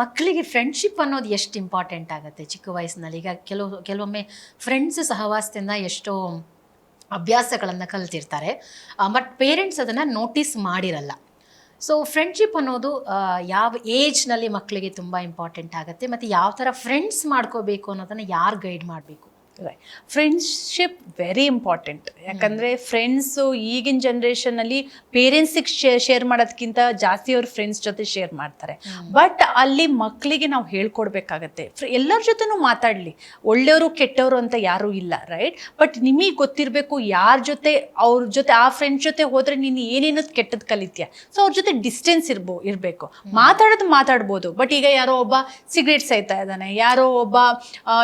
ಮಕ್ಕಳಿಗೆ ಫ್ರೆಂಡ್ಶಿಪ್ ಅನ್ನೋದು ಎಷ್ಟು ಇಂಪಾರ್ಟೆಂಟ್ ಆಗುತ್ತೆ? ಚಿಕ್ಕ ವಯಸ್ಸಿನಲ್ಲಿ. ಈಗ ಕೆಲವು, ಕೆಲವೊಮ್ಮೆ ಫ್ರೆಂಡ್ಸ್ ಸಹವಾಸದಿಂದ ಎಷ್ಟೋ ಅಭ್ಯಾಸಗಳನ್ನು ಕಲ್ತಿರ್ತಾರೆ. ಬಟ್ ಪೇರೆಂಟ್ಸ್ ಅದನ್ನು ನೋಟಿಸ್ ಮಾಡಿರಲ್ಲ. ಸೊ ಫ್ರೆಂಡ್ಶಿಪ್ ಅನ್ನೋದು ಯಾವ ಏಜ್ನಲ್ಲಿ ಮಕ್ಕಳಿಗೆ ತುಂಬ ಇಂಪಾರ್ಟೆಂಟ್ ಆಗುತ್ತೆ, ಮತ್ತು ಯಾವ ಥರ ಫ್ರೆಂಡ್ಸ್ ಮಾಡ್ಕೋಬೇಕು ಅನ್ನೋದನ್ನು ಯಾರು ಗೈಡ್ ಮಾಡಬೇಕು? ಫ್ರೆಂಡ್ಶಿಪ್ ವೆರಿ ಇಂಪಾರ್ಟೆಂಟ್ ಯಾಕಂದರೆ ಫ್ರೆಂಡ್ಸು ಈಗಿನ ಜನ್ರೇಷನಲ್ಲಿ ಪೇರೆಂಟ್ಸಿಗೆ ಶೇರ್ ಮಾಡೋದಕ್ಕಿಂತ ಜಾಸ್ತಿ ಅವ್ರ ಫ್ರೆಂಡ್ಸ್ ಜೊತೆ ಶೇರ್ ಮಾಡ್ತಾರೆ. ಬಟ್ ಅಲ್ಲಿ ಮಕ್ಕಳಿಗೆ ನಾವು ಹೇಳ್ಕೊಡ್ಬೇಕಾಗತ್ತೆ. ಎಲ್ಲರ ಜೊತೆನೂ ಮಾತಾಡಲಿ. ಒಳ್ಳೆಯವರು, ಕೆಟ್ಟವರು ಅಂತ ಯಾರೂ ಇಲ್ಲ ರೈಟ್ ಬಟ್ ನಿಮಗೆ ಗೊತ್ತಿರಬೇಕು ಯಾರ ಜೊತೆ, ಅವ್ರ ಜೊತೆ, ಆ ಫ್ರೆಂಡ್ಸ್ ಜೊತೆ ಹೋದರೆ ನೀನು ಏನೇನೋ ಕೆಟ್ಟದ್ದು ಕಲಿತೀಯ. ಸೊ ಅವ್ರ ಜೊತೆ ಡಿಸ್ಟೆನ್ಸ್ ಇರ್ಬೋ, ಇರಬೇಕು. ಮಾತಾಡೋದು ಮಾತಾಡ್ಬೋದು. ಬಟ್ ಈಗ ಯಾರೋ ಒಬ್ಬ ಸಿಗರೇಟ್ ಸೇಯ್ತಾ ಇದ್ದಾನೆ. ಯಾರೋ ಒಬ್ಬ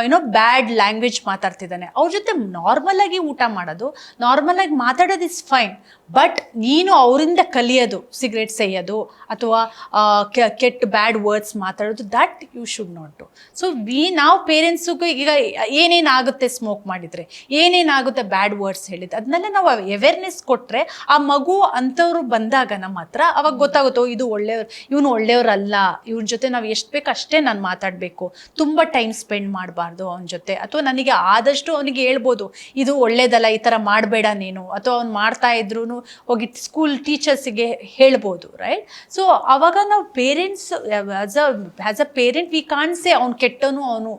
ಏನೋ ಬ್ಯಾಡ್ ಲ್ಯಾಂಗ್ವೇಜ್ ಮಾತಾಡ್ತಿದ್ದಾನೆ. ಅವ್ರ ಜೊತೆ ನಾರ್ಮಲ್ ಆಗಿ ಊಟ ಮಾಡೋದು ನಾರ್ಮಲ್ ಆಗಿ ಮಾತಾಡೋದು ಇಸ್ ಫೈನ್ ಬಟ್ ನೀನು ಅವರಿಂದ ಕಲಿಯೋದು ಸಿಗರೇಟ್ ಸೇಯೋದು ಅಥವಾ ಆ, ಕೆಟ್ಟ ಬ್ಯಾಡ್ ವರ್ಡ್ಸ್ ಮಾತಾಡೋದು that you should not do so we ನಾವು ಪೇರೆಂಟ್ಸಿಗೂ ಈಗ ಏನೇನಾಗುತ್ತೆ ಸ್ಮೋಕ್ ಮಾಡಿದರೆ ಏನೇನಾಗುತ್ತೆ ಬ್ಯಾಡ್ ವರ್ಡ್ಸ್ ಹೇಳಿದ್ರೆ ಅದನ್ನೆಲ್ಲ ನಾವು ಅವೇರ್ನೆಸ್ ಕೊಟ್ಟರೆ ಆ ಮಗು ಅಂಥವ್ರು ಬಂದಾಗ ನಮ್ಮ ಹತ್ರ ಅವಾಗ ಗೊತ್ತಾಗುತ್ತೋ ಇದು ಒಳ್ಳೆಯವ್ರು ಇವನು ಒಳ್ಳೆಯವ್ರಲ್ಲ ಇವ್ರ ಜೊತೆ ನಾವು ಎಷ್ಟು ಬೇಕು ಅಷ್ಟೇ ನಾನು ಮಾತಾಡಬೇಕು ತುಂಬ ಟೈಮ್ ಸ್ಪೆಂಡ್ ಮಾಡಬಾರ್ದು ಅವನ ಜೊತೆ ಅಥವಾ ನನಗೆ ಆದಷ್ಟು ಅವನಿಗೆ ಹೇಳ್ಬೋದು, ಇದು ಒಳ್ಳೇದಲ್ಲ, ಈ ಥರ ಮಾಡಬೇಡ ನೀನು. ಅಥವಾ ಅವ್ನು ಮಾಡ್ತಾ ಇದ್ರು ಹೋಗಿ ಸ್ಕೂಲ್ ಟೀಚರ್ಸಿಗೆ ಹೇಳ್ಬೋದು ರೈಟ್ ಸೊ ಅವಾಗ ನಾವು parents as a as a parent we ಕಾಣಿಸೆ ಅವ್ನು ಕೆಟ್ಟನು ಅವನು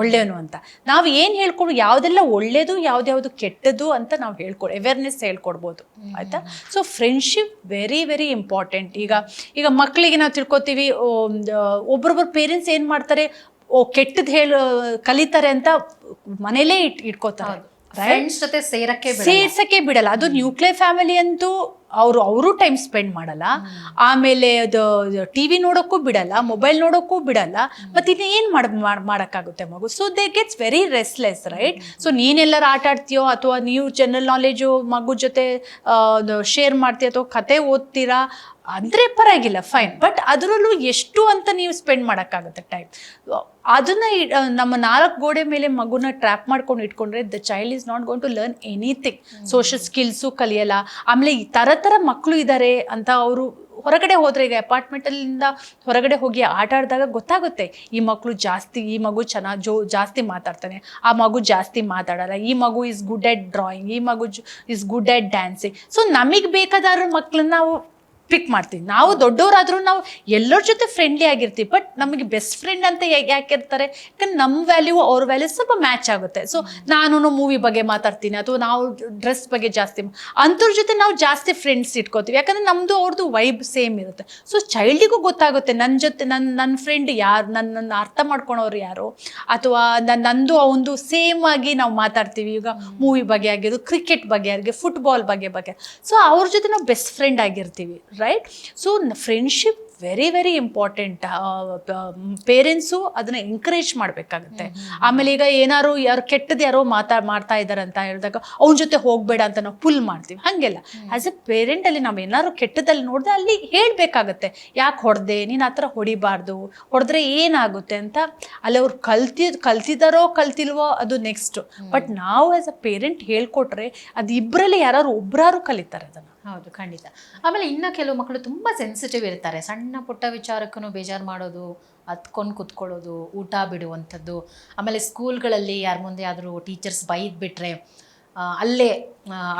ಒಳ್ಳೆಯವನು ಅಂತ. ನಾವು ಏನು ಹೇಳ್ಕೊಂಡು, ಯಾವುದೆಲ್ಲ ಒಳ್ಳೇದು, ಯಾವ್ದ್ಯಾವುದು ಕೆಟ್ಟದ್ದು ಅಂತ ನಾವು ಹೇಳ್ಕೊಡ್ ಅವೇರ್ನೆಸ್ ಹೇಳ್ಕೊಡ್ಬೋದು, ಆಯ್ತಾ? So friendship very very important ಈಗ ಈಗ ಮಕ್ಕಳಿಗೆ ನಾವು ತಿಳ್ಕೊತೀವಿ ಒಬ್ರೊಬ್ರು ಪೇರೆಂಟ್ಸ್ ಏನು ಮಾಡ್ತಾರೆ ಓ ಕೆಟ್ಟದ್ ಹೇಳ ಕಲಿತಾರೆ ಅಂತ ಮನೇಲೇ ಇಟ್ ಇಟ್ಕೋತಾರೆ ಫ್ರೆಂಡ್ಸ್ ಜೊತೆ ಸೇರಕ್ಕೆ. ಸೇರ್ಸಕ್ಕೆ ಬಿಡಲ್ಲ. ಅದು ನ್ಯೂಕ್ಲಿಯರ್ ಫ್ಯಾಮಿಲಿ ಅಂತೂ ಅವರು ಅವರು ಟೈಮ್ ಸ್ಪೆಂಡ್ ಮಾಡಲ್ಲ. ಆಮೇಲೆ ಅದು ಟಿ ವಿ ನೋಡೋಕ್ಕೂ ಬಿಡಲ್ಲ ಮೊಬೈಲ್ ನೋಡೋಕ್ಕೂ ಬಿಡಲ್ಲ. ಮತ್ತು ಇನ್ನು ಏನು ಮಾಡ್ ಮಾಡ್- ಮಾಡೋಕ್ಕಾಗುತ್ತೆ ಮಗು? So they gets very restless right so ನೀನೆಲ್ಲರೂ ಆಟ ಆಡ್ತೀಯೋ ಅಥವಾ ನೀವು ಜನರಲ್ ನಾಲೆಜು ಮಗು ಜೊತೆ ಶೇರ್ ಮಾಡ್ತೀಯ ಅಥವಾ ಕತೆ ಓದ್ತೀರಾ? ಅಂದರೆ ಪರವಾಗಿಲ್ಲ ಫೈನ್ ಬಟ್ ಅದರಲ್ಲೂ ಎಷ್ಟು ಅಂತ ನೀವು ಸ್ಪೆಂಡ್ ಮಾಡೋಕ್ಕಾಗುತ್ತೆ ಟೈಮ್ ಅದನ್ನ ನಮ್ಮ ನಾಲ್ಕು ಗೋಡೆ ಮೇಲೆ ಮಗುನ ಟ್ರ್ಯಾಪ್ ಮಾಡ್ಕೊಂಡು ಇಟ್ಕೊಂಡ್ರೆ the child is not going to learn anything social skills ಕಲಿಯಲ್ಲ. ಆಮೇಲೆ ಈ ಥರ ಥರ ಮಕ್ಕಳು ಇದ್ದಾರೆ ಅಂತ ಅವರು ಹೊರಗಡೆ ಹೋದರೆ ಈಗ ಅಪಾರ್ಟ್ಮೆಂಟಲ್ಲಿಂದ ಹೊರಗಡೆ ಹೋಗಿ ಆಟ ಆಡಿದಾಗ ಗೊತ್ತಾಗುತ್ತೆ, ಈ ಮಕ್ಕಳು ಜಾಸ್ತಿ, ಈ ಮಗು ಚೆನ್ನಾಗಿ ಜೋ, ಜಾಸ್ತಿ ಮಾತಾಡ್ತಾನೆ, ಆ ಮಗು ಜಾಸ್ತಿ ಮಾತಾಡಲ್ಲ, ಈ ಮಗು ಇಸ್ ಗುಡ್ ಎಟ್ ಡ್ರಾಯಿಂಗ್ ಈ ಮಗು is good at dancing so ನಮಗೆ ಬೇಕಾದ್ರೂ ಮಕ್ಕಳನ್ನ ನಾವು ಪಿಕ್ ಮಾಡ್ತೀವಿ. ನಾವು ದೊಡ್ಡವರಾದರೂ ನಾವು ಎಲ್ಲರ ಜೊತೆ ಫ್ರೆಂಡ್ಲಿ ಆಗಿರ್ತೀವಿ ಬಟ್ ನಮಗೆ ಬೆಸ್ಟ್ ಫ್ರೆಂಡ್ ಅಂತ ಯಾಕೆ ಇರ್ತಾರೆ ಯಾಕಂದ್ರೆ ನಮ್ಮ ವ್ಯಾಲ್ಯೂ ಅವ್ರ ವ್ಯಾಲ್ಯೂ ಸ್ವಲ್ಪ ಮ್ಯಾಚ್ ಆಗುತ್ತೆ. ಸೊ ನಾನು ಮೂವಿ ಬಗ್ಗೆ ಮಾತಾಡ್ತೀನಿ ಅಥವಾ ನಾವು ಡ್ರೆಸ್ ಬಗ್ಗೆ ಜಾಸ್ತಿ ಅಂಥವ್ರ ಜೊತೆ ನಾವು ಜಾಸ್ತಿ ಫ್ರೆಂಡ್ಸ್ ಇಟ್ಕೋತೀವಿ. ಯಾಕಂದ್ರೆ ನಮ್ಮದು ಅವ್ರದ್ದು ವೈಬ್ ಸೇಮ್ ಇರುತ್ತೆ. ಸೊ ಚೈಲ್ಡಿಗೂ ಗೊತ್ತಾಗುತ್ತೆ ನನ್ನ ಜೊತೆ ನನ್ನ ನನ್ನ ಫ್ರೆಂಡ್ ಯಾರು ನನ್ನನ್ನು ಅರ್ಥ ಮಾಡ್ಕೊಳೋರು ಯಾರು? ಅಥವಾ ನನ್ನ ನಂದು ಅವಂದು ಸೇಮ್ ಆಗಿ ನಾವು ಮಾತಾಡ್ತೀವಿ. ಈಗ ಮೂವಿ ಬಗ್ಗೆ ಆಗಿರೋದು ಕ್ರಿಕೆಟ್ ಬಗ್ಗೆ ಆಗಿರೋ ಫುಟ್ಬಾಲ್ ಬಗ್ಗೆ ಬಗ್ಗೆ. ಸೊ ಅವ್ರ ಜೊತೆ ನಾವು ಬೆಸ್ಟ್ ಫ್ರೆಂಡ್ ಆಗಿರ್ತೀವಿ. Right so friendship very very important parents ಅದನ್ನ ಎಂಕರೇಜ್ ಮಾಡಬೇಕಾಗುತ್ತೆ. ಆಮೇಲೆ ಈಗ ಏನಾರು ಯಾರು ಕೆಟ್ಟದ್ದು ಯಾರೋ ಮಾತಾ ಮಾಡ್ತಾ ಇದ್ದಾರೆ ಅಂತ ಹೇಳಿದಾಗ ಅವನ ಜೊತೆ ಹೋಗಬೇಡ ಅಂತ ನಾವು ಪುಲ್ ಮಾಡ್ತೀವಿ. ಹಾಗೆಲ್ಲ. ಆ್ಯಸ್ ಎ ಪೇರೆಂಟಲ್ಲಿ ನಾವು ಏನಾದ್ರು ಕೆಟ್ಟದಲ್ಲಿ ನೋಡಿದ್ರೆ ಅಲ್ಲಿ ಹೇಳಬೇಕಾಗತ್ತೆ. ಯಾಕೆ ಹೊಡೆದೆ? ನೀನು ಆ ಥರ ಹೊಡಿಬಾರ್ದು. ಹೊಡೆದ್ರೆ ಏನಾಗುತ್ತೆ ಅಂತ ಅಲ್ಲಿ ಅವ್ರು ಕಲ್ತಿ ಕಲ್ತಿದಾರೋ ಕಲ್ತಿಲ್ವೋ ಅದು ನೆಕ್ಸ್ಟ್ ಬಟ್ ನಾವು ಆಸ್ ಅ ಪೇರೆಂಟ್ ಹೇಳ್ಕೊಟ್ರೆ ಅದು ಇಬ್ಬರಲ್ಲಿ ಯಾರು ಒಬ್ಬರಾರು ಕಲಿತಾರೆ ಅದನ್ನು. ಹೌದು ಖಂಡಿತ. ಆಮೇಲೆ ಇನ್ನು ಕೆಲವು ಮಕ್ಕಳು ತುಂಬ ಸೆನ್ಸಿಟಿವ್ ಇರ್ತಾರೆ. ಸಣ್ಣ ಪುಟ್ಟ ವಿಚಾರಕ್ಕೂ ಬೇಜಾರು ಮಾಡೋದು ಹತ್ಕೊಂಡು ಕುತ್ಕೊಳ್ಳೋದು ಊಟ ಬಿಡುವಂಥದ್ದು. ಆಮೇಲೆ ಸ್ಕೂಲ್ಗಳಲ್ಲಿ ಯಾರ ಮುಂದೆ ಆದರೂ ಟೀಚರ್ಸ್ ಬೈದ್ ಬಿಟ್ರೆ ಆ, ಅಲ್ಲೇ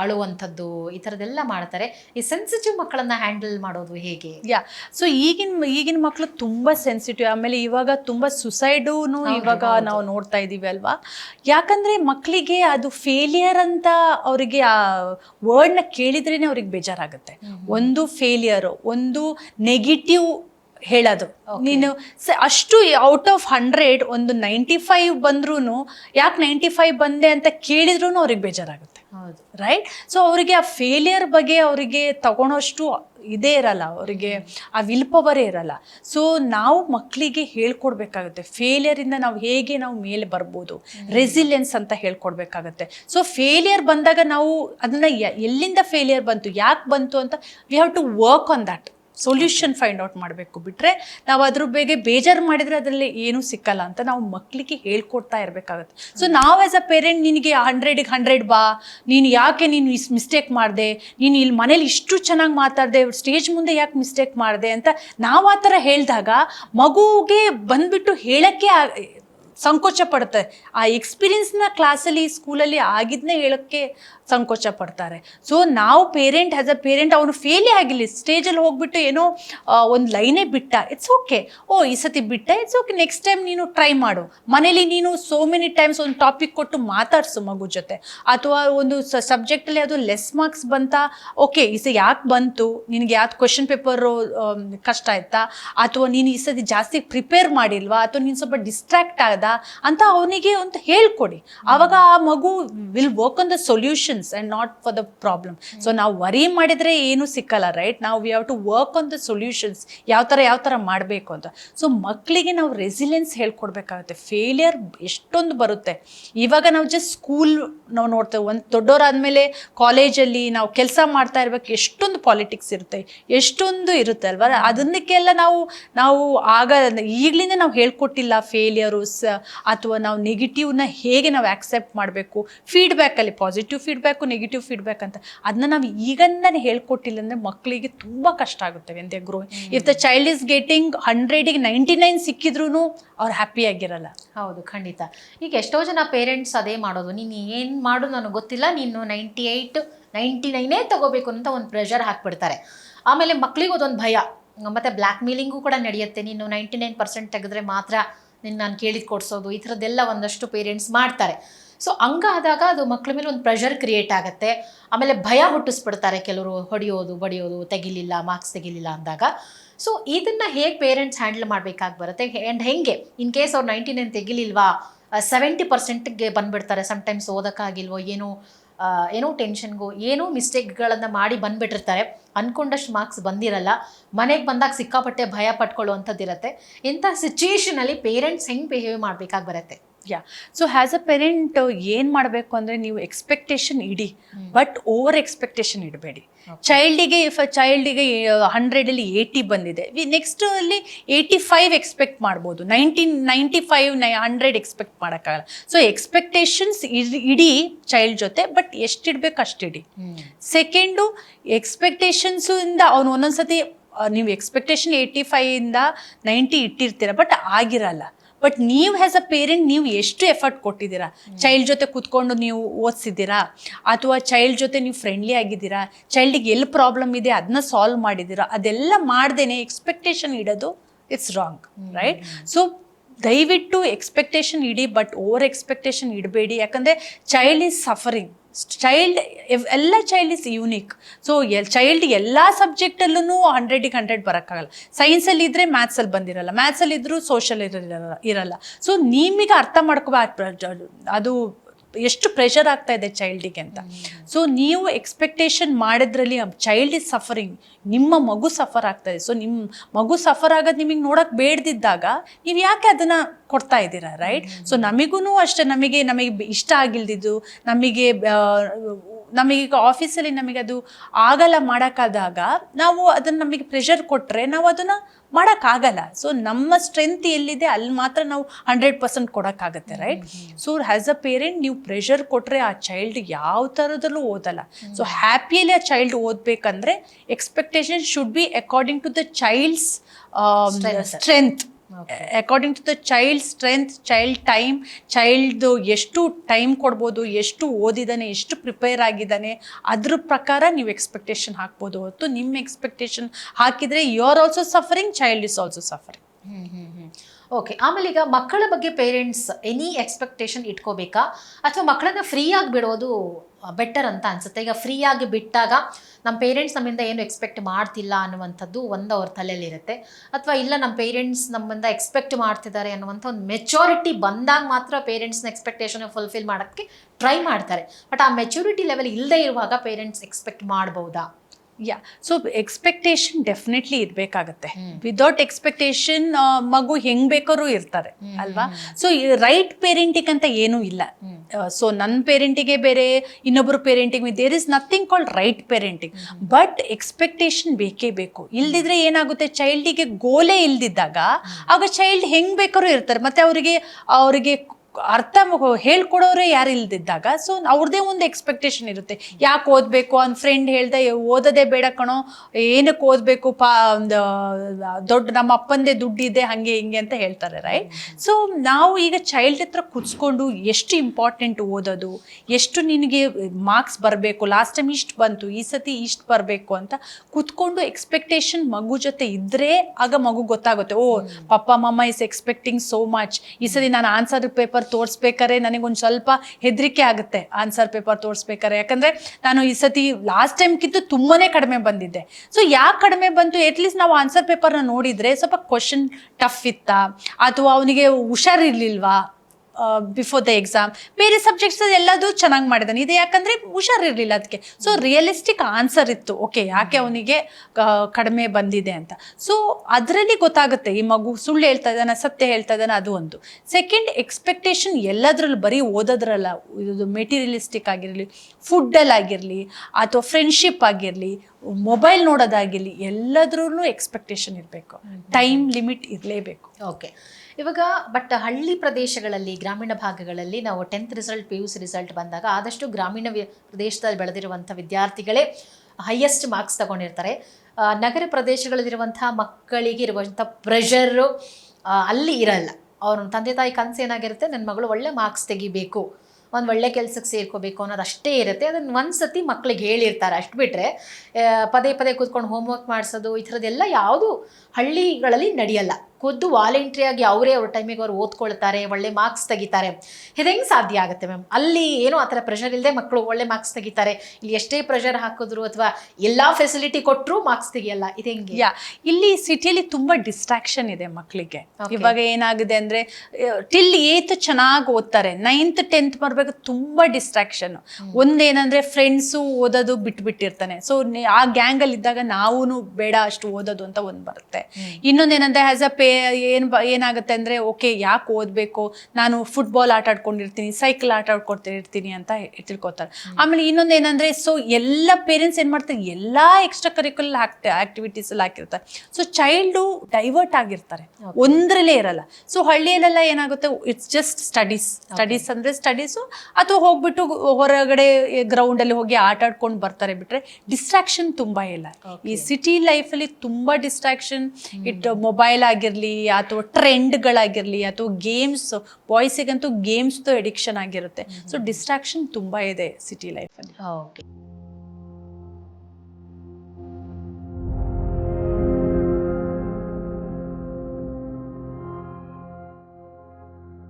ಅಳುವಂಥದ್ದು ಈ ಥರದ್ದೆಲ್ಲ ಮಾಡ್ತಾರೆ. ಈ ಸೆನ್ಸಿಟಿವ್ ಮಕ್ಕಳನ್ನ ಹ್ಯಾಂಡಲ್ ಮಾಡೋದು ಹೇಗೆ? ಯಾ ಸೊ ಈಗಿನ ಈಗಿನ ಮಕ್ಕಳು ತುಂಬ ಸೆನ್ಸಿಟಿವ್ ಆಮೇಲೆ ಇವಾಗ ತುಂಬ ಸುಸೈಡೂ ಇವಾಗ ನಾವು ನೋಡ್ತಾ ಇದ್ದೀವಿ ಅಲ್ವಾ? ಯಾಕಂದರೆ ಮಕ್ಕಳಿಗೆ ಅದು ಫೇಲಿಯರ್ ಅಂತ ಅವರಿಗೆ ಆ ವರ್ಡ್ನ ಕೇಳಿದ್ರೇ ಅವ್ರಿಗೆ ಬೇಜಾರಾಗುತ್ತೆ. ಒಂದು ಫೇಲಿಯರು ಒಂದು ನೆಗೆಟಿವ್ ಹೇಳೋದು. ನೀನು ಸ ಅಷ್ಟು ಔಟ್ ಆಫ್ ಹಂಡ್ರೆಡ್ ಒಂದು ನೈಂಟಿ ಫೈವ್ ಬಂದ್ರೂ ಯಾಕೆ ನೈಂಟಿ ಫೈವ್ ಬಂದೆ ಅಂತ ಕೇಳಿದ್ರೂ ಅವ್ರಿಗೆ ಬೇಜಾರಾಗುತ್ತೆ. ಹೌದು. ರೈಟ್ ಸೊ ಅವರಿಗೆ ಆ ಫೇಲಿಯರ್ ಬಗ್ಗೆ ಅವರಿಗೆ ತಗೊಳೋಷ್ಟು ಇದೇ ಇರಲ್ಲ. ಅವರಿಗೆ ಆ ವಿಲ್ ಪವರೇ ಇರಲ್ಲ. ಸೊ ನಾವು ಮಕ್ಕಳಿಗೆ ಹೇಳ್ಕೊಡ್ಬೇಕಾಗುತ್ತೆ. ಫೇಲಿಯರಿಂದ ನಾವು ಹೇಗೆ ನಾವು ಮೇಲೆ ಬರ್ಬೋದು? ರೆಸಿಲಿಯನ್ಸ್ ಅಂತ ಹೇಳ್ಕೊಡ್ಬೇಕಾಗತ್ತೆ. ಸೊ ಫೇಲಿಯರ್ ಬಂದಾಗ ನಾವು ಅದನ್ನ ಎಲ್ಲಿಂದ ಫೇಲಿಯರ್ ಬಂತು? ಯಾಕೆ ಬಂತು ಅಂತ we have to work on that solution find out ಮಾಡಬೇಕು. ಬಿಟ್ಟರೆ ನಾವು ಅದ್ರ ಬಗ್ಗೆ ಬೇಜಾರು ಮಾಡಿದರೆ ಅದರಲ್ಲಿ ಏನೂ ಸಿಕ್ಕಲ್ಲ ಅಂತ ನಾವು ಮಕ್ಕಳಿಗೆ ಹೇಳ್ಕೊಡ್ತಾ ಇರಬೇಕಾಗತ್ತೆ. ಸೊ ನಾವು ಆ್ಯಸ್ ಅ ಪೇರೆಂಟ್ ನಿನಗೆ ಹಂಡ್ರೆಡಿಗೆ ಹಂಡ್ರೆಡ್ ಬಾ. ನೀನು ಯಾಕೆ ನೀನು ಇಸ್ ಮಿಸ್ಟೇಕ್ ಮಾಡಿದೆ? ನೀನು ಇಲ್ಲಿ ಮನೇಲಿ ಇಷ್ಟು ಚೆನ್ನಾಗಿ ಮಾತಾಡಿದೆ, ಸ್ಟೇಜ್ ಮುಂದೆ ಯಾಕೆ ಮಿಸ್ಟೇಕ್ ಮಾಡಿದೆ ಅಂತ ನಾವು ಆ ಥರ ಹೇಳಿದಾಗ ಮಗುಗೆ ಬಂದುಬಿಟ್ಟು ಹೇಳೋಕ್ಕೆ ಸಂಕೋಚ ಪಡುತ್ತೆ ಆ ಎಕ್ಸ್ಪೀರಿಯನ್ಸ್ನ ಕ್ಲಾಸಲ್ಲಿ ಸ್ಕೂಲಲ್ಲಿ ಆಗಿದ್ದನ್ನೇ ಹೇಳೋಕ್ಕೆ ಸಂಕೋಚ ಪಡ್ತಾರೆ ಸೊ ನಾವು ಪೇರೆಂಟ್ ಆ್ಯಸ್ ಅ ಪೇರೆಂಟ್ ಅವನು ಫೇಲೇ ಆಗಿಲ್ಲ ಸ್ಟೇಜಲ್ಲಿ ಹೋಗ್ಬಿಟ್ಟು ಏನೋ ಒಂದು ಲೈನೇ ಬಿಟ್ಟ ಇಟ್ಸ್ ಓಕೆ ಓ, ಈ ಸತಿ ಬಿಟ್ಟ ಇಟ್ಸ್ ಓಕೆ ನೆಕ್ಸ್ಟ್ ಟೈಮ್ ನೀನು ಟ್ರೈ ಮಾಡು. ಮನೇಲಿ ನೀನು ಸೋ ಮೆನಿ ಟೈಮ್ಸ್ ಒಂದು ಟಾಪಿಕ್ ಕೊಟ್ಟು ಮಾತಾಡಿಸು ಮಗು ಜೊತೆ. ಅಥವಾ ಒಂದು ಸಬ್ಜೆಕ್ಟಲ್ಲಿ ಅದು ಲೆಸ್ ಮಾರ್ಕ್ಸ್ ಬಂತ ಓಕೆ ಈ ಸತಿ ಯಾಕೆ ಬಂತು? ನಿನಗೆ ಯಾವ್ದು ಕ್ವಶನ್ ಪೇಪರು ಕಷ್ಟ ಆಯ್ತಾ? ಅಥವಾ ನೀನು ಈ ಸತಿ ಜಾಸ್ತಿ ಪ್ರಿಪೇರ್ ಮಾಡಿಲ್ವಾ? ಅಥವಾ ನೀನು ಸ್ವಲ್ಪ ಡಿಸ್ಟ್ರಾಕ್ಟ್ ಆದ? ಅಂತ ಅವನಿಗೆ ಅಂತ ಹೇಳ್ಕೊಡಿ. ಅವಾಗ ಆ ಮಗು will work on the solutions and not for the problem so ನಾವು ವರಿ ಮಾಡಿದರೆ ಏನು ಸಿಕ್ಕಲ್ಲ ರೈಟ್ ನಾವು we have to work on the solutions ಯಾವ ಥರ ಯಾವ ಥರ ಮಾಡಬೇಕು ಅಂತ. ಸೊ ಮಕ್ಕಳಿಗೆ ನಾವು ರೆಸಿಲೆನ್ಸ್ ಹೇಳ್ಕೊಡ್ಬೇಕಾಗುತ್ತೆ. ಫೇಲಿಯರ್ ಎಷ್ಟೊಂದು ಬರುತ್ತೆ. ಇವಾಗ ನಾವು ಜಸ್ಟ್ ಸ್ಕೂಲ್ ನಾವು ನೋಡ್ತೇವೆ. ಒಂದು ದೊಡ್ಡವರಾದ್ಮೇಲೆ ಕಾಲೇಜಲ್ಲಿ ನಾವು ಕೆಲಸ ಮಾಡ್ತಾ ಇರ್ಬೇಕು. ಎಷ್ಟೊಂದು ಪಾಲಿಟಿಕ್ಸ್ ಇರುತ್ತೆ. ಎಷ್ಟೊಂದು ಇರುತ್ತೆ ಅಲ್ವಾ? ಅದನ್ನಕ್ಕೆಲ್ಲ ನಾವು ನಾವು ಆಗ ಈಗಲಿಂದ ನಾವು ಹೇಳ್ಕೊಟ್ಟಿಲ್ಲ ಫೇಲಿಯರು ಸ ಅಥವಾ ನಾವು ನೆಗೆಟಿವ್ನ ಹೇಗೆ ನಾವು ಆ್ಯಕ್ಸೆಪ್ಟ್ ಮಾಡಬೇಕು? ಫೀಡ್ಬ್ಯಾಕಲ್ಲಿ ಪಾಸಿಟಿವ್ ಫೀಡ್ಬ್ಯಾಕು ನೆಗೆಟಿವ್ ಫೀಡ್ಬ್ಯಾಕ್ ಅಂತ. ಅದನ್ನ ನಾವು ಈಗಂದನೇ ಹೇಳ್ಕೊಟ್ಟಿಲ್ಲ ಅಂದರೆ ಮಕ್ಕಳಿಗೆ ತುಂಬ ಕಷ್ಟ ಆಗುತ್ತೆ when they grow if the child is getting ಹಂಡ್ರೆಡಿಗೆ ninety nine ಸಿಕ್ಕಿದ್ರೂ ಅವ್ರು ಹ್ಯಾಪಿಯಾಗಿರಲ್ಲ ಹೌದು ಖಂಡಿತ. ಈಗ ಎಷ್ಟೋ ಜನ ಪೇರೆಂಟ್ಸ್ ಅದೇ ಮಾಡೋದು. ನೀನು ಏನು ಮಾಡು ನನಗೆ ಗೊತ್ತಿಲ್ಲ ನೀನು ನೈಂಟಿ ಏಯ್ಟ್ ನೈಂಟಿ ನೈನೇ ತಗೋಬೇಕು ಅಂತ ಒಂದು ಪ್ರೆಷರ್ ಹಾಕ್ಬಿಡ್ತಾರೆ. ಆಮೇಲೆ ಮಕ್ಕಳಿಗೆ ಅದೊಂದು ಭಯ. ಮತ್ತು ಬ್ಲ್ಯಾಕ್ ಮೇಲಿಂಗು ಕೂಡ ನಡೆಯುತ್ತೆ. ನೀನು ನೈಂಟಿ ನೈನ್ ಪರ್ಸೆಂಟ್ ತೆಗೆದ್ರೆ ಮಾತ್ರ ನಿನ್ನ ನಾನು ಕೇಳಿದ ಕೊಡ್ಸೋದು, ಈ ಥರದ್ದೆಲ್ಲ ಒಂದಷ್ಟು ಪೇರೆಂಟ್ಸ್ ಮಾಡ್ತಾರೆ. ಸೊ ಹಂಗಾದಾಗ ಅದು ಮಕ್ಳ ಮೇಲೆ ಒಂದು ಪ್ರೆಷರ್ ಕ್ರಿಯೇಟ್ ಆಗುತ್ತೆ. ಆಮೇಲೆ ಭಯ ಹುಟ್ಟಿಸ್ಬಿಡ್ತಾರೆ ಕೆಲವರು, ಹೊಡೆಯೋದು, ಬಡಿಯೋದು, ತೆಗಿಲಿಲ್ಲ ಮಾರ್ಕ್ಸ್ ತೆಗಿಲಿಲ್ಲ ಅಂದಾಗ. ಸೊ ಇದನ್ನು ಹೇಗೆ ಪೇರೆಂಟ್ಸ್ ಹ್ಯಾಂಡಲ್ ಮಾಡಬೇಕಾಗಿ ಬರುತ್ತೆ? ಆ್ಯಂಡ್ ಹೆಂಗೆ? ಇನ್ ಕೇಸ್ ಅವ್ರು ನೈಂಟಿ ನೈನ್ ತೆಗಿಲಿಲ್ವಾ ಸೆವೆಂಟಿ ಪರ್ಸೆಂಟ್ಗೆ ಬಂದ್ಬಿಡ್ತಾರೆ ಸಮ್ಟೈಮ್ಸ್ ಓದೋಕ್ಕಾಗಿಲ್ವೋ, ಏನೋ ಏನೋ ಟೆನ್ಷನ್ಗೂ ಏನೋ ಮಿಸ್ಟೇಕ್ಗಳನ್ನು ಮಾಡಿ ಬಂದ್ಬಿಟ್ಟಿರ್ತಾರೆ. ಅಂದ್ಕೊಂಡಷ್ಟು ಮಾರ್ಕ್ಸ್ ಬಂದಿರಲ್ಲ. ಮನೆಗೆ ಬಂದಾಗ ಸಿಕ್ಕಾಪಟ್ಟೆ ಭಯ ಪಟ್ಕೊಳ್ಳುವಂಥದ್ದಿರುತ್ತೆ. ಇಂಥ ಸಿಚುಯೇಷನಲ್ಲಿ ಪೇರೆಂಟ್ಸ್ ಹೆಂಗೆ ಬಿಹೇವ್ ಮಾಡಬೇಕಾಗಿ ಬರುತ್ತೆ? Yeah so as a parent ಏನು ಮಾಡಬೇಕು ಅಂದರೆ ನೀವು ಎಕ್ಸ್ಪೆಕ್ಟೇಷನ್ ಇಡಿ. ಬಟ್ ಓವರ್ ಎಕ್ಸ್ಪೆಕ್ಟೇಷನ್ ಇಡಬೇಡಿ. ಚೈಲ್ಡಿಗೆ ಇಫ್ ಚೈಲ್ಡಿಗೆ ಹಂಡ್ರೆಡಲ್ಲಿ ಏಯ್ಟಿ ಬಂದಿದೆ. ವಿ ನೆಕ್ಸ್ಟ್ ಅಲ್ಲಿ ಏಯ್ಟಿ ಫೈವ್ ಎಕ್ಸ್ಪೆಕ್ಟ್ ಮಾಡ್ಬೋದು. ನೈನ್ಟೀನ್ ನೈಂಟಿ ಫೈವ್ ನೈ ಹಂಡ್ರೆಡ್ ಎಕ್ಸ್ಪೆಕ್ಟ್ ಮಾಡೋಕ್ಕಾಗಲ್ಲ. ಸೊ ಎಕ್ಸ್ಪೆಕ್ಟೇಷನ್ಸ್ ಇಡೀ ಚೈಲ್ಡ್ ಜೊತೆ ಬಟ್ ಎಷ್ಟಿಡ್ಬೇಕು ಅಷ್ಟಿಡಿ ಸೆಕೆಂಡು ಎಕ್ಸ್ಪೆಕ್ಟೇಷನ್ಸು ಇಂದ ಅವನು ಒಂದೊಂದ್ಸತಿ ನೀವು ಎಕ್ಸ್ಪೆಕ್ಟೇಷನ್ ಏಯ್ಟಿ ಫೈವಿಂದ ನೈಂಟಿ ಇಟ್ಟಿರ್ತೀರ ಬಟ್ ಆಗಿರಲ್ಲ. ಬಟ್ ನೀವು ಆ್ಯಸ್ ಅ ಪೇರೆಂಟ್ ನೀವು ಎಷ್ಟು ಎಫರ್ಟ್ ಕೊಟ್ಟಿದ್ದೀರಾ? ಚೈಲ್ಡ್ ಜೊತೆ ಕೂತ್ಕೊಂಡು ನೀವು ಓದಿಸಿದ್ದೀರಾ? ಅಥವಾ ಚೈಲ್ಡ್ ಜೊತೆ ನೀವು ಫ್ರೆಂಡ್ಲಿ ಆಗಿದ್ದೀರಾ? ಚೈಲ್ಡಿಗೆ ಎಲ್ಲಿ ಪ್ರಾಬ್ಲಮ್ ಇದೆ? ಅದನ್ನ ಸಾಲ್ವ್ ಮಾಡಿದ್ದೀರಾ? ಅದೆಲ್ಲ ಮಾಡ್ದೇನೆ ಎಕ್ಸ್ಪೆಕ್ಟೇಷನ್ ಇಡೋದು ಇಟ್ಸ್ ರಾಂಗ್ ರೈಟ್ ಸೊ ದಯವಿಟ್ಟು ಎಕ್ಸ್ಪೆಕ್ಟೇಷನ್ ಇಡಿ ಬಟ್ ಓವರ್ ಎಕ್ಸ್ಪೆಕ್ಟೇಷನ್ ಇಡಬೇಡಿ. ಯಾಕಂದರೆ ಚೈಲ್ಡ್ ಈಸ್ ಸಫರಿಂಗ್ ಚೈಲ್ಡ್ ಎಲ್ಲ ಚೈಲ್ಡ್ ಇಸ್ ಯೂನಿಕ್ ಸೊ ಎಲ್ ಚೈಲ್ಡ್ ಎಲ್ಲ ಸಬ್ಜೆಕ್ಟಲ್ಲೂ ಹಂಡ್ರೆಡಿಗೆ ಹಂಡ್ರೆಡ್ ಬರೋಕ್ಕಾಗಲ್ಲ. ಸೈನ್ಸಲ್ಲಿ ಇದ್ದರೆ ಮ್ಯಾಥ್ಸಲ್ಲಿ ಬಂದಿರಲ್ಲ. ಮ್ಯಾಥ್ಸಲ್ಲಿ ಇದ್ದರೂ ಸೋಷಲ್ ಇರಲ್ಲ ಇರಲ್ಲ. ಸೊ ನಿಮಗೆ ಅರ್ಥ ಮಾಡ್ಕೋಬಾರ್ದು, ಅದು ಎಷ್ಟು ಪ್ರೆಷರ್ ಆಗ್ತಾ ಇದೆ ಚೈಲ್ಡಿಗೆ ಅಂತ. ಸೊ ನೀವು ಎಕ್ಸ್ಪೆಕ್ಟೇಷನ್ ಮಾಡಿದ್ರಲ್ಲಿ ಚೈಲ್ಡ್ ಇಸ್ ಸಫರಿಂಗ್ ನಿಮ್ಮ ಮಗು ಸಫರ್ ಆಗ್ತಾ ಇದೆ. ಸೊ ನಿಮ್ಮ ಮಗು ಸಫರ್ ಆಗೋದು ನಿಮಗೆ ನೋಡೋಕೆ ಬೇಡದಿದ್ದಾಗ ನೀವು ಯಾಕೆ ಅದನ್ನು ಕೊಡ್ತಾ ಇದ್ದೀರಾ ರೈಟ್ ಸೊ ನಮಗೂ ಅಷ್ಟೇ ನಮಗೆ ನಮಗೆ ಇಷ್ಟ ಆಗಿಲ್ದಿದ್ದು, ನಮಗೆ ನಮಗೀಗ ಆಫೀಸಲ್ಲಿ ನಮಗೆ ಅದು ಆಗಲ್ಲ ಮಾಡೋಕ್ಕಾದಾಗ ನಾವು ಅದನ್ನು ನಮಗೆ ಪ್ರೆಷರ್ ಕೊಟ್ಟರೆ ನಾವು ಅದನ್ನು ಮಾಡೋಕ್ಕಾಗಲ್ಲ. ಸೊ ನಮ್ಮ ಸ್ಟ್ರೆಂತ್ ಎಲ್ಲಿದೆ ಅಲ್ಲಿ ಮಾತ್ರ ನಾವು hundred percent ಕೊಡೋಕ್ಕಾಗತ್ತೆ right so as a parent ನೀವು ಪ್ರೆಷರ್ ಕೊಟ್ಟರೆ ಆ ಚೈಲ್ಡ್ ಯಾವ ಥರದಲ್ಲೂ ಓದಲ್ಲ. ಸೊ ಹ್ಯಾಪಿಯಲ್ಲಿ ಆ child ಓದಬೇಕಂದ್ರೆ expectation should be according to the child's. Strength according to the child strength child time ಚೈಲ್ಡ್ದು ಎಷ್ಟು ಟೈಮ್ ಕೊಡ್ಬೋದು ಎಷ್ಟು ಓದಿದ್ದಾನೆ ಎಷ್ಟು ಪ್ರಿಪೇರ್ ಆಗಿದ್ದಾನೆ ಅದ್ರ ಪ್ರಕಾರ ನೀವು ಎಕ್ಸ್ಪೆಕ್ಟೇಷನ್ ಹಾಕ್ಬೋದು. ಹೊತ್ತು ನಿಮ್ಮ ಎಕ್ಸ್ಪೆಕ್ಟೇಷನ್ ಹಾಕಿದರೆ you are also suffering child is also suffering ಹ್ಞೂ ಹ್ಞೂ ಹ್ಞೂ ಓಕೆ ಆಮೇಲೆ ಈಗ ಮಕ್ಕಳ ಬಗ್ಗೆ ಪೇರೆಂಟ್ಸ್ ಎನಿ ಎಕ್ಸ್ಪೆಕ್ಟೇಷನ್ ಇಟ್ಕೋಬೇಕಾ? ಅಥವಾ ಮಕ್ಕಳನ್ನ ಫ್ರೀಯಾಗಿ ಬಿಡೋದು ಬೆಟರ್ ಅಂತ ಅನ್ಸುತ್ತೆ. ಈಗ ಫ್ರೀಯಾಗಿ ಆಗಿ ಬಿಟ್ಟಾಗ ನಮ್ಮ ಪೇರೆಂಟ್ಸ್ ನಮ್ಮಿಂದ ಏನು ಎಕ್ಸ್ಪೆಕ್ಟ್ ಮಾಡ್ತಿಲ್ಲ ಅನ್ನುವಂಥದ್ದು ಒಂದು ಅವ್ರ ತಲೆಯಲ್ಲಿರುತ್ತೆ. ಅಥವಾ ಇಲ್ಲ ನಮ್ಮ ಪೇರೆಂಟ್ಸ್ ನಮ್ಮಿಂದ ಎಕ್ಸ್ಪೆಕ್ಟ್ ಮಾಡ್ತಿದ್ದಾರೆ ಅನ್ನುವಂಥ ಒಂದು ಮೆಚೋರಿಟಿ ಬಂದಾಗ ಮಾತ್ರ ಪೇರೆಂಟ್ಸ್ನ ಎಕ್ಸ್ಪೆಕ್ಟೇಷನ್ ಫುಲ್ಫಿಲ್ ಮಾಡೋಕ್ಕೆ ಟ್ರೈ ಮಾಡ್ತಾರೆ. ಬಟ್ ಆ ಮೆಚುರಿಟಿ ಲೆವೆಲ್ ಇಲ್ಲದೆ ಇರುವಾಗ ಪೇರೆಂಟ್ಸ್ ಎಕ್ಸ್ಪೆಕ್ಟ್ ಮಾಡ್ಬೋದಾ? ಯಾ ಸೊ ಎಕ್ಸ್ಪೆಕ್ಟೇಷನ್ ಡೆಫಿನೆಟ್ಲಿ ಇರಬೇಕಾಗತ್ತೆ. ವಿದೌಟ್ ಎಕ್ಸ್ಪೆಕ್ಟೇಷನ್ ಮಗು ಹೆಂಗ್ ಬೇಕಾದ್ರೂ ಇರ್ತಾರೆ ಅಲ್ವಾ? ಸೊ ರೈಟ್ ಪೇರೆಂಟಿಗೆ ಅಂತ ಏನೂ ಇಲ್ಲ. ಸೊ ನನ್ನ ಪೇರೆಂಟಿಗೆ ಬೇರೆ ಇನ್ನೊಬ್ಬರು parenting there is nothing called right parenting but expectation ಬೇಕೇ ಬೇಕು. ಇಲ್ದಿದ್ರೆ ಏನಾಗುತ್ತೆ? ಚೈಲ್ಡಿಗೆ ಗೋಲೆ ಇಲ್ದಿದ್ದಾಗ, ಆಗ ಚೈಲ್ಡ್ ಹೆಂಗೆ ಬೇಕಾದ್ರೂ ಇರ್ತಾರೆ. ಮತ್ತೆ ಅವರಿಗೆ ಅವರಿಗೆ ಅರ್ಥ ಹೇಳ್ಕೊಡೋರೆ ಯಾರು ಇಲ್ದಿದ್ದಾಗ ಸೊ ಅವ್ರದ್ದೇ ಒಂದು ಎಕ್ಸ್ಪೆಕ್ಟೇಷನ್ ಇರುತ್ತೆ. ಯಾಕೆ ಓದಬೇಕು? ಅಂತ ಫ್ರೆಂಡ್ ಹೇಳ್ದೆ ಓದೋದೇ ಬೇಡ ಕಣೋ. ಏನಕ್ಕೆ ಓದಬೇಕು? ಪಾ ಒಂದು ದೊಡ್ಡ ನಮ್ಮ ಅಪ್ಪಂದೇ ದುಡ್ಡಿದೆ ಹಾಗೆ ಹಿಂಗೆ ಅಂತ ಹೇಳ್ತಾರೆ ರೈಟ್ ಸೊ ನಾವು ಈಗ ಚೈಲ್ಡ್ ಹತ್ರ ಕುತ್ಸ್ಕೊಂಡು ಎಷ್ಟು ಇಂಪಾರ್ಟೆಂಟ್ ಓದೋದು ಎಷ್ಟು ನಿನಗೆ ಮಾರ್ಕ್ಸ್ ಬರಬೇಕು ಲಾಸ್ಟ್ ಟೈಮ್ ಇಷ್ಟು ಬಂತು ಈ ಸತಿ ಇಷ್ಟು ಬರಬೇಕು ಅಂತ ಕುತ್ಕೊಂಡು ಎಕ್ಸ್ಪೆಕ್ಟೇಷನ್ ಮಗು ಜೊತೆ ಇದ್ದರೆ ಆಗ ಮಗು ಗೊತ್ತಾಗುತ್ತೆ ಓ ಪಪ್ಪ ಮಮ್ಮ ಇಸ್ ಎಕ್ಸ್ಪೆಕ್ಟಿಂಗ್ ಸೋ ಮಚ್ ಈ ಸತಿ ನಾನು ಆನ್ಸರ್ ಪೇಪರ್ ತೋರಿಸ್ಬೇಕಾದ್ರೆ ನನಗೊಂದು ಸ್ವಲ್ಪ ಹೆದರಿಕೆ ಆಗುತ್ತೆ ಆನ್ಸರ್ ಪೇಪರ್ ತೋರಿಸ್ಬೇಕಾರೆ ಯಾಕಂದರೆ ನಾನು ಈ ಸತಿ ಲಾಸ್ಟ್ ಟೈಮ್ಗಿಂತ ತುಂಬಾ ಕಡಿಮೆ ಬಂದಿದ್ದೆ. ಸೊ ಯಾಕೆ ಕಡಿಮೆ ಬಂತು? ಅಟ್ಲೀಸ್ಟ್ ನಾವು ಆನ್ಸರ್ ಪೇಪರ್ನ ನೋಡಿದರೆ ಸ್ವಲ್ಪ ಕ್ವಶನ್ ಟಫ್ ಇತ್ತಾ? ಅಥವಾ ಅವನಿಗೆ ಹುಷಾರಿರ್ಲಿಲ್ವಾ ಬಿಫೋರ್ ದ ಎಕ್ಸಾಮ್ ಬೇರೆ ಸಬ್ಜೆಕ್ಟ್ಸ್ ಎಲ್ಲದೂ ಚೆನ್ನಾಗಿ ಮಾಡಿದ್ದಾನೆ ಇದು ಯಾಕಂದರೆ ಹುಷಾರಿರಲಿಲ್ಲ ಅದಕ್ಕೆ ಸೊ ರಿಯಲಿಸ್ಟಿಕ್ ಆನ್ಸರ್ ಇತ್ತು. ಓಕೆ ಯಾಕೆ ಅವನಿಗೆ ಕಡಿಮೆ ಬಂದಿದೆ ಅಂತ. ಸೊ ಅದರಲ್ಲಿ ಗೊತ್ತಾಗುತ್ತೆ. ಈ ಮಗು ಸುಳ್ಳು ಹೇಳ್ತಾ ಇದ್ದಾನೆ ಸತ್ಯ ಹೇಳ್ತಾ ಇದ್ದಾನೆ ಅದು ಒಂದು. ಸೆಕೆಂಡ್ ಎಕ್ಸ್ಪೆಕ್ಟೇಷನ್ ಎಲ್ಲದರಲ್ಲೂ ಬರೀ ಓದೋದ್ರಲ್ಲ. ಇದು ಮೆಟೀರಿಯಲಿಸ್ಟಿಕ್ ಆಗಿರಲಿ ಫುಡ್ಡಲ್ಲಿ ಆಗಿರಲಿ ಅಥವಾ ಫ್ರೆಂಡ್ಶಿಪ್ ಆಗಿರಲಿ ಮೊಬೈಲ್ ನೋಡೋದಾಗಿರಲಿ ಎಲ್ಲದ್ರೂ ಎಕ್ಸ್ಪೆಕ್ಟೇಷನ್ ಇರಬೇಕು. ಟೈಮ್ ಲಿಮಿಟ್ ಇರಲೇಬೇಕು. ಓಕೆ ಇವಾಗ ಬಟ್ ಹಳ್ಳಿ ಪ್ರದೇಶಗಳಲ್ಲಿ, ಗ್ರಾಮೀಣ ಭಾಗಗಳಲ್ಲಿ ನಾವು tenth result P U C result ಬಂದಾಗ ಆದಷ್ಟು ಗ್ರಾಮೀಣ ಪ್ರದೇಶದಲ್ಲಿ ಬೆಳೆದಿರುವಂಥ ವಿದ್ಯಾರ್ಥಿಗಳೇ ಹೈಯೆಸ್ಟ್ ಮಾರ್ಕ್ಸ್ ತಗೊಂಡಿರ್ತಾರೆ. ನಗರ ಪ್ರದೇಶಗಳಲ್ಲಿರುವಂಥ ಮಕ್ಕಳಿಗೆ ಇರುವಂಥ ಪ್ರೆಷರು ಅಲ್ಲಿ ಇರಲ್ಲ. ಅವ್ರ ತಂದೆ ತಾಯಿ ಕನಸು ಏನಾಗಿರುತ್ತೆ, ನನ್ನ ಮಗಳು ಒಳ್ಳೆ ಮಾರ್ಕ್ಸ್ ತೆಗಿಬೇಕು, ಒಂದು ಒಳ್ಳೆ ಕೆಲಸಕ್ಕೆ ಸೇರ್ಕೋಬೇಕು ಅನ್ನೋದು ಅಷ್ಟೇ ಇರುತ್ತೆ. ಅದನ್ನು ಒಂದು ಸತಿ ಮಕ್ಳಿಗೆ ಹೇಳಿರ್ತಾರೆ. ಅಷ್ಟು ಬಿಟ್ಟರೆ ಪದೇ ಪದೇ ಕೂತ್ಕೊಂಡು ಹೋಮ್ವರ್ಕ್ ಮಾಡಿಸೋದು, ಈ ಥರದ್ದೆಲ್ಲ ಯಾವುದು ಹಳ್ಳಿಗಳಲ್ಲಿ ನಡೆಯಲ್ಲ. ಖುದ್ದು ವಾಲಂಟ್ರಿಯಾಗಿ ಅವರೇ ಅವ್ರ ಟೈಮಿಗೆ ಅವ್ರು ಓದ್ಕೊಳ್ತಾರೆ ಒಳ್ಳೆ ಮಾರ್ಕ್ಸ್ ತೆಗಿತಾರೆ. ಇದು ಹೆಂಗೆ ಸಾಧ್ಯ ಆಗುತ್ತೆ ಮ್ಯಾಮ್ ಅಲ್ಲಿ ಏನೋ ಆ ಥರ ಪ್ರೆಷರ್ ಇಲ್ಲದೆ ಮಕ್ಕಳು ಒಳ್ಳೆ ಮಾರ್ಕ್ಸ್ ತೆಗಿತಾರೆ. ಇಲ್ಲಿ ಎಷ್ಟೇ ಪ್ರೆಷರ್ ಹಾಕಿದ್ರು ಅಥವಾ ಎಲ್ಲ ಫೆಸಿಲಿಟಿ ಕೊಟ್ಟರು ಮಾರ್ಕ್ಸ್ ತೆಗಿಯಲ್ಲ. ಇದು ಹೆಂಗೆ? ಯಾ ಇಲ್ಲಿ ಸಿಟಿಯಲ್ಲಿ ತುಂಬಾ ಡಿಸ್ಟ್ರಾಕ್ಷನ್ ಇದೆ ಮಕ್ಕಳಿಗೆ. ಇವಾಗ ಏನಾಗಿದೆ ಅಂದ್ರೆ ಟಿಲ್ ಏತ್ ಚೆನ್ನಾಗಿ ಓದ್ತಾರೆ. ನೈನ್ತ್ ಟೆಂತ್ ಬರಬೇಕು ತುಂಬಾ ಡಿಸ್ಟ್ರಾಕ್ಷನ್ ಒಂದೇನಂದ್ರೆ ಫ್ರೆಂಡ್ಸು ಓದೋದು ಬಿಟ್ಬಿಟ್ಟಿರ್ತಾನೆ. ಸೊ ಆ ಗ್ಯಾಂಗಲ್ಲಿ ಇದ್ದಾಗ ನಾವು ಬೇಡ ಅಷ್ಟು ಓದೋದು ಅಂತ ಒಂದು ಬರುತ್ತೆ. ಇನ್ನೊಂದೇನಂದ್ರೆ ಆಸ್ ಅ ಪೇ ಏನ್ ಬ- ಏನಾಗುತ್ತೆ ಅಂದ್ರೆ ಓಕೆ ಯಾಕೆ ಓದ್ಬೇಕು? ನಾನು ಫುಟ್ಬಾಲ್ ಆಟ ಆಡ್ಕೊಂಡಿರ್ತೀನಿ ಸೈಕಲ್ ಆಟ ಆಡ್ಕೊಡ್ತಿರ್ತೀನಿ ಅಂತ ತಿಳ್ಕೊತಾರೆ ಆಮೇಲೆ ಇನ್ನೊಂದೇನಂದ್ರೆ ಸೊ ಎಲ್ಲ ಪೇರೆಂಟ್ಸ್ ಏನ್ ಮಾಡ್ತಾರೆ ಎಲ್ಲಾ ಎಕ್ಸ್ಟ್ರಾ ಕರಿಕುಲರ್ ಆಕ್ಟಿವಿಟೀಸ್ ಅಲ್ಲಿ ಹಾಕಿರ್ತಾರೆ. ಸೊ ಚೈಲ್ಡು ಡೈವರ್ಟ್ ಆಗಿರ್ತಾರೆ. ಒಂದ್ರಲ್ಲೇ ಇರಲ್ಲ. ಸೊ ಹಳ್ಳಿಯಲ್ಲೆಲ್ಲ ಏನಾಗುತ್ತೆ ಇಟ್ಸ್ ಜಸ್ಟ್ ಸ್ಟಡೀಸ್ ಸ್ಟಡೀಸ್ ಅಂದ್ರೆ ಸ್ಟಡೀಸು ಅಥವಾ ಹೋಗ್ಬಿಟ್ಟು ಹೊರಗಡೆ ಗ್ರೌಂಡ್ ಅಲ್ಲಿ ಹೋಗಿ ಆಟ ಆಡ್ಕೊಂಡು ಬರ್ತಾರೆ ಬಿಟ್ರೆ ಡಿಸ್ಟ್ರಾಕ್ಷನ್ ತುಂಬಾ ಇಲ್ಲ. ಈ ಸಿಟಿ ಲೈಫ್ ಅಲ್ಲಿ ತುಂಬಾ ಡಿಸ್ಟ್ರಾಕ್ಷನ್ ಇಟ್ ಮೊಬೈಲ್ ಆಗಿರ್ಲಿ ಅಥವಾ ಟ್ರೆಂಡ್ಗಳಾಗಿರಲಿ ಅಥವಾ ಗೇಮ್ಸ್ ಬಾಯ್ಸಿಗಂತೂ ಗೇಮ್ಸ್ದು ಎಡಿಕ್ಷನ್ ಆಗಿರುತ್ತೆ. ಸೊ ಡಿಸ್ಟ್ರಾಕ್ಷನ್ ತುಂಬಾ ಇದೆ ಸಿಟಿ ಲೈಫಲ್ಲಿ ಓಕೆ